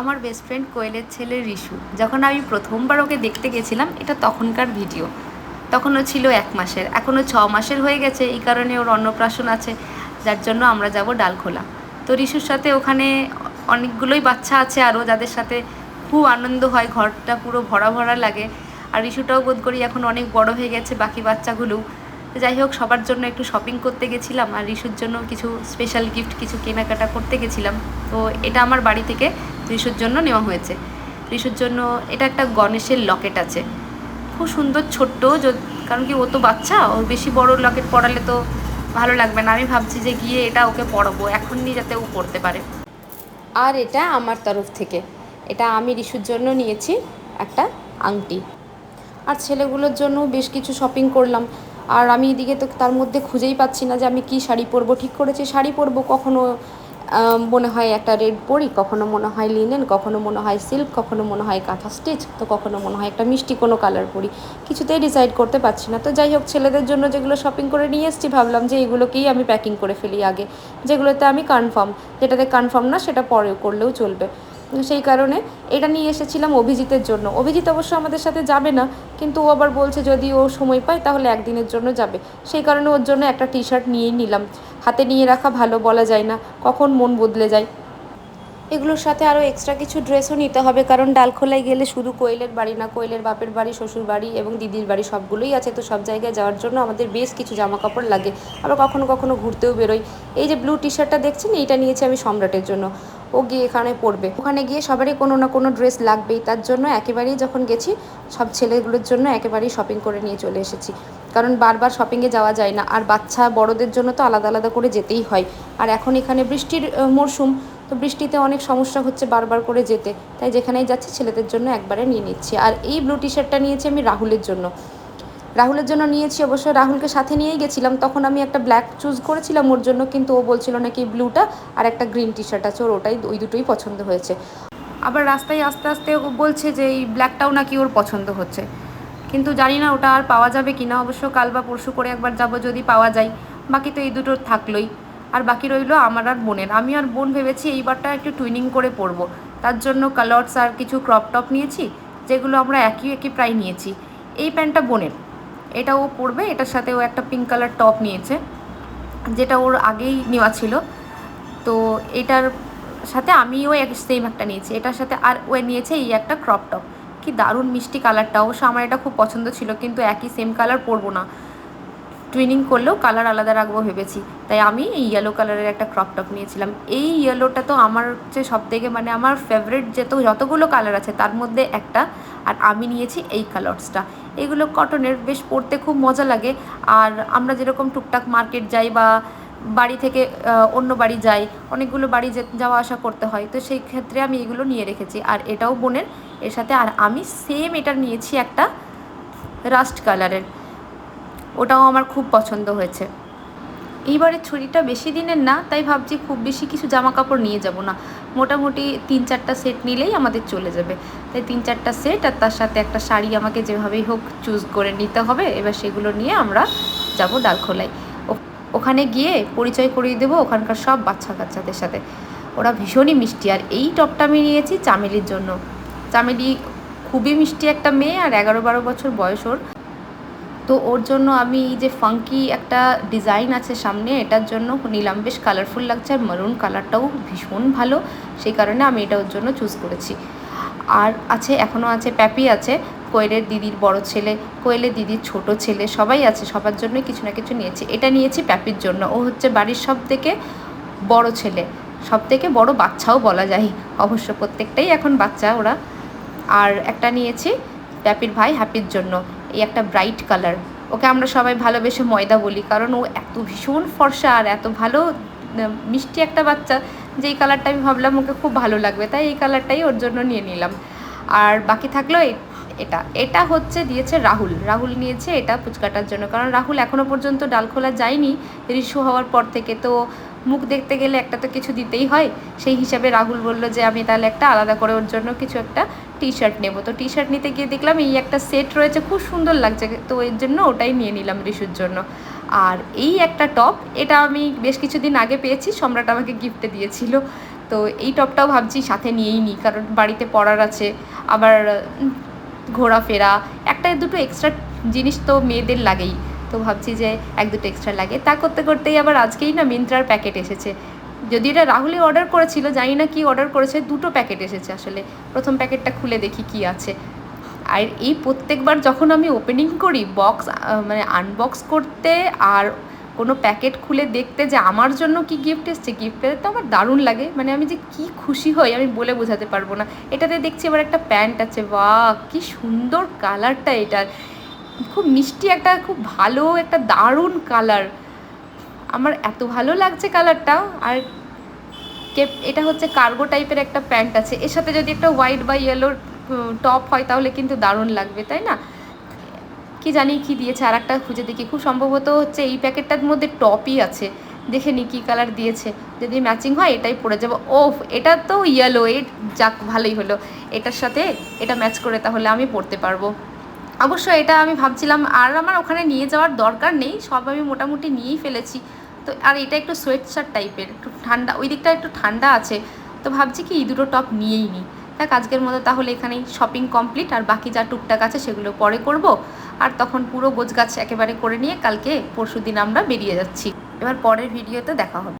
আমার best friend কোয়েলের ছেলে রিশু। যখন আমি প্রথমবার ওকে দেখতে গেছিলাম, এটা তখনকার ভিডিও। তখনও ছিল এক মাসের। এখনও ছ মাসের হয়ে গেছে, এই কারণে ওর অন্নপ্রাশন আছে। যার জন্য আমরা যাব ডালখোলা। তো রিশুর সাথে ওখানে অনেকগুলোই বাচ্চা আছে, আরও যাদের সাথে খুব আনন্দ হয়, ঘরটা পুরো ভরা ভরা লাগে। আর রিশুটাও বোধ করি এখন অনেক বড় হয়ে গেছে, বাকি বাচ্চাগুলোও। তো যাই হোক, সবার জন্য একটু শপিং করতে গেছিলাম আর রিশুর জন্য কিছু স্পেশাল গিফট কিছু কেনাকাটা করতে গেছিলাম। তো এটা আমার বাড়ি থেকে রিশুর জন্য নেওয়া হয়েছে। রিশুর জন্য এটা একটা গণেশের লকেট আছে। খুব সুন্দর ছোট্ট কারণ কি ও তো বাচ্চা, ও বেশি বড় লকেট পরালে তো ভালো লাগবে না। আমি ভাবছি যে গিয়ে এটা ওকে পরাবো নিয়ে যাতে ও পড়তে পারে। আর এটা আমার তরফ থেকে। এটা আমি রিশুর জন্য নিয়েছি একটা আংটি। আর ছেলেগুলোর জন্য বেশ কিছু শপিং করলাম। আর আমি এদিকে তো তার মধ্যে খুঁজেই পাচ্ছি না যে আমি কি শাড়ি পরবো, ঠিক করেছি শাড়ি পরবো, কখনো মনে হয় একটা রেড পরি, কখনো মনে হয় লিনেন কখনো মনে হয় সিল্ক কখনো মনে হয় কাঁথা স্টিচ তো কখনো মনে হয় একটা মিষ্টি কোনো কালার পরি। কিছুতেই ডিসাইড করতে পারছি না। তো যাই হোক, ছেলেদের জন্য যেগুলো শপিং করে নিয়ে এসেছি, ভাবলাম যে এগুলোকেই আমি প্যাকিং করে ফেলি আগে। যেগুলোতে আমি কনফার্ম যেটাতে কনফার্ম না, সেটা পরে করলেও চলবে। সেই কারণে এটা নিয়ে এসেছিলাম অভিজিতের জন্য। অভিজিৎ অবশ্য আমাদের সাথে যাবে না, কিন্তু ও আবার বলছে যদি ও সময় পায় তাহলে একদিনের জন্য যাবে। সেই কারণে ওর জন্য একটা টি শার্ট নিয়েই নিলাম। হাতে নিয়ে রাখা ভালো বলা যায় না, কখন মন বদলে যায়। এগুলোর সাথে আরও এক্সট্রা কিছু ড্রেসও নিতে হবে, কারণ ডালখোলায় গেলে শুধু কোয়েলের বাড়ি না, কোয়েলের বাপের বাড়ি, শ্বশুর বাড়ি এবং দিদির বাড়ি সবগুলোই আছে। তো সব জায়গায় যাওয়ার জন্য আমাদের বেশ কিছু জামা কাপড় লাগে। আবার কখনো কখনো ঘুরতেও বেরোই। এই যে ব্লু টি শার্টটা দেখছেন, এইটা নিয়েছি আমি সম্রাটের জন্য। ও গিয়ে এখানে পড়বে। ওখানে গিয়ে সবারই কোনো না কোনো ড্রেস লাগবেই। তার জন্য একেবারেই যখন গেছি, সব ছেলেগুলোর জন্য একেবারেই শপিং করে নিয়ে চলে এসেছি। কারণ বারবার শপিংয়ে যাওয়া যায় না। আর বাচ্চা বড়দের জন্য তো আলাদা আলাদা করে যেতেই হয়। আর এখন এখানে বৃষ্টির মরশুম তো বৃষ্টিতে অনেক সমস্যা হচ্ছে বারবার করে যেতে। তাই যেখানেই যাচ্ছি, ছেলেদের জন্য একবারে নিয়ে নিচ্ছি। আর এই ব্লু টি শার্টটা নিয়েছি আমি রাহুলের জন্য। রাহুলের জন্য নিয়েছি অবশ্য, রাহুলকে সাথে নিয়েই গেছিলাম। তখন আমি একটা ব্ল্যাক চুজ করেছিলাম ওর জন্য, কিন্তু ও বলছিল নাকি ব্লুটা আর একটা গ্রিন টি শার্ট আছে, ওর ওটাই, ওই দুটোই পছন্দ হয়েছে। আবার রাস্তায় আস্তে আস্তে ও বলছে যে এই ব্ল্যাকটাও নাকি ওর পছন্দ হচ্ছে। কিন্তু জানি না ওটা আর পাওয়া যাবে কি না, অবশ্য কাল বা পরশু করে একবার যাব যদি পাওয়া যায়। বাকি তো এই দুটো থাকলোই। আর বাকি রইল আমার আর বোনের। আমি আর বোন ভেবেছি এইবারটা একটু টুইনিং করে পরবো। তার জন্য কালার্স আর কিছু ক্রপ টপ নিয়েছি, যেগুলো আমরা একই একই প্রায় নিয়েছি। এই প্যান্টটা বোনের। এটা ও পরবে, এটার সাথে ও একটা পিঙ্ক কালার টপ নিয়েছে, যেটা ওর আগেই নেওয়া ছিল। তো এটার সাথে আমিও এক সেম একটা নিয়েছি, এটার সাথে আর ও নিয়েছে এই একটা ক্রপ টপ কি দারুণ মিষ্টি কালারটা অবশ্য আমার এটা খুব পছন্দ ছিল, কিন্তু একই সেম কালার পরবো না। টুইনিং করলেও কালার আলাদা রাখব ভেবেছি। তাই আমি এই ইয়েলো কালারের একটা ক্রপ টপ নিয়েছিলাম। এই ইয়েলোটা তো আমার হচ্ছে সব থেকে মানে আমার ফেভারিট যত যতগুলো কালার আছে তার মধ্যে একটা। আর আমি নিয়েছি এই কালার্সটা এগুলো কটনের বেশ পরতে খুব মজা লাগে। আর আমরা যেরকম টুকটাক মার্কেট যাই বা বাড়ি থেকে অন্য বাড়ি যাই, অনেকগুলো বাড়ি যাওয়া আসা করতে হয়, তো সেই ক্ষেত্রে আমি এগুলো নিয়ে রেখেছি। আর এটাও বোনের। এর সাথে আর আমি সেম এটা নিয়েছি একটা রাস্ট কালারের ওটাও আমার খুব পছন্দ হয়েছে। এইবারের ছুটিটা বেশি দিনের না, তাই ভাবছি খুব বেশি কিছু জামা কাপড় নিয়ে যাব না। মোটামুটি তিন চারটা সেট নিলেই আমাদের চলে যাবে। তাই তিন চারটা সেট আর তার সাথে একটা শাড়ি আমাকে যেভাবেই হোক চুজ করে নিতে হবে, এবার সেগুলো নিয়ে আমরা যাব ডালখোলায়। ওখানে গিয়ে পরিচয় করিয়ে দেবো ওখানকার সব বাচ্চা কাচ্চাদের সাথে। ওরা ভীষণই মিষ্টি আর এই টপটা আমি নিয়েছি চামেলির জন্য। চামেলি খুবই মিষ্টি একটা মেয়ে আর এগারো বারো বছর বয়স ওর। তো ওর জন্য আমি এই যে ফাঙ্কি একটা ডিজাইন আছে সামনে, এটার জন্য নিলাম, বেশ কালারফুল লাগছে আর মারুন কালারটাও ভীষণ ভালো। সেই কারণে আমি এটা ওর জন্য চুজ করেছি। আর আছে এখনও আছে প্যাপি আছে, কোয়েলের দিদির বড় ছেলে, কোয়েলের দিদির ছোট ছেলে, সবাই আছে, সবার জন্যই কিছু না কিছু নিয়েছি। এটা নিয়েছি প্যাপির জন্য। ও হচ্ছে বাড়ির সব থেকে বড় ছেলে সব থেকে বড় বাচ্চাও বলা যায়। অবশ্য প্রত্যেকটাই এখন বাচ্চা ওরা। আর একটা নিয়েছি প্যাপির ভাই হ্যাপির জন্য। এই একটা ব্রাইট কালার ওকে আমরা সবাই ভালোবেসে ময়দা বলি, কারণ ও এত ভীষণ ফর্সা আর এত ভালো মিষ্টি একটা বাচ্চা যে এই কালারটা আমি ভাবলাম ওকে খুব ভালো লাগবে, তাই এই কালারটাই ওর জন্য নিয়ে নিলাম। আর বাকি থাকল এটা। এটা হচ্ছে দিয়েছে রাহুল। রাহুল নিয়েছে এটা পুচকাটার জন্য, কারণ রাহুল এখনও পর্যন্ত ডাল খোলা যায়নি রিশু হওয়ার পর থেকে। তো মুখ দেখতে গেলে একটা তো কিছু দিতেই হয়। সেই হিসাবে রাহুল বলল যে, আমি তাহলে একটা আলাদা করে ওর জন্য কিছু একটা টি শার্ট নেব। তো টি শার্ট নিতে গিয়ে দেখলাম এই একটা সেট রয়েছে, খুব সুন্দর লাগছে। তো এর জন্য ওটাই নিয়ে নিলাম রিশুর জন্য। আর এই একটা টপ এটা আমি বেশ কিছুদিন আগে পেয়েছি, সম্রাট আমাকে গিফটে দিয়েছিল। তো এই টপটাও ভাবছি সাথে নিয়েই নিই, কারণ বাড়িতে পরার আছে, আবার ঘোরাফেরা, একটা দুটো এক্সট্রা জিনিস তো মেয়েদের লাগেই। তো ভাবছি যে এক দুটো এক্সট্রা লাগে। তা করতে করতেই আবার আজকেই না মিন্ত্রার প্যাকেট এসেছে। যদি এটা রাহুলই অর্ডার করেছিল, জানি না কি অর্ডার করেছে, দুটো প্যাকেট এসেছে আসলে। প্রথম প্যাকেটটা খুলে দেখি কি আছে। আর এই প্রত্যেকবার যখন আমি ওপেনিং করি বক্স মানে আনবক্স করতে আর কোনো প্যাকেট খুলে দেখতে যে আমার জন্য কি গিফট এসছে গিফট পেতে তো আমার দারুণ লাগে। মানে আমি যে কি খুশি হই, আমি বলে বোঝাতে পারব না। এটাতে দেখছি এবার একটা প্যান্ট আছে, বাহ, কি সুন্দর কালারটা এটার খুব মিষ্টি একটা, খুব ভালো একটা দারুণ কালার আমার এত ভালো লাগছে কালারটা, আর কে এটা হচ্ছে কার্গো টাইপের একটা প্যান্ট আছে। এর সাথে যদি একটা হোয়াইট বা ইয়েলোর টপ হয় তাহলে কিন্তু দারুণ লাগবে, তাই না? কি জানি কি দিয়েছে আর একটা খুঁজে দেখি। খুব সম্ভবত হচ্ছে এই প্যাকেটটার মধ্যে টপই আছে। দেখে নি কী কালার দিয়েছে। যদি ম্যাচিং হয় এটাই পরে যাব। ওফ, এটা তো ইয়েলো এ যাক, ভালোই হলো। এটার সাথে এটা ম্যাচ করে তাহলে আমি পরতে পারব। অবশ্য এটা আমি ভাবছিলাম, আর আমার ওখানে নিয়ে যাওয়ার দরকার নেই। সব আমি মোটামুটি নিয়েই ফেলেছি। তো, আর এটা একটু সোয়েট শার্ট টাইপের একটু ঠান্ডা, ওই দিকটা একটু ঠান্ডা আছে, তো ভাবছি কি এই দুটো টপ নিয়েই নিই। দেখ আজকের মতো তাহলে এখানেই শপিং কমপ্লিট আর বাকি যা টুকটাক আছে সেগুলো পরে করব, আর তখন পুরো গোছগাছ একেবারে করে নিয়ে কালকে পরশু দিন আমরা বেরিয়ে যাচ্ছি। এবার পরের ভিডিওতে দেখা হবে।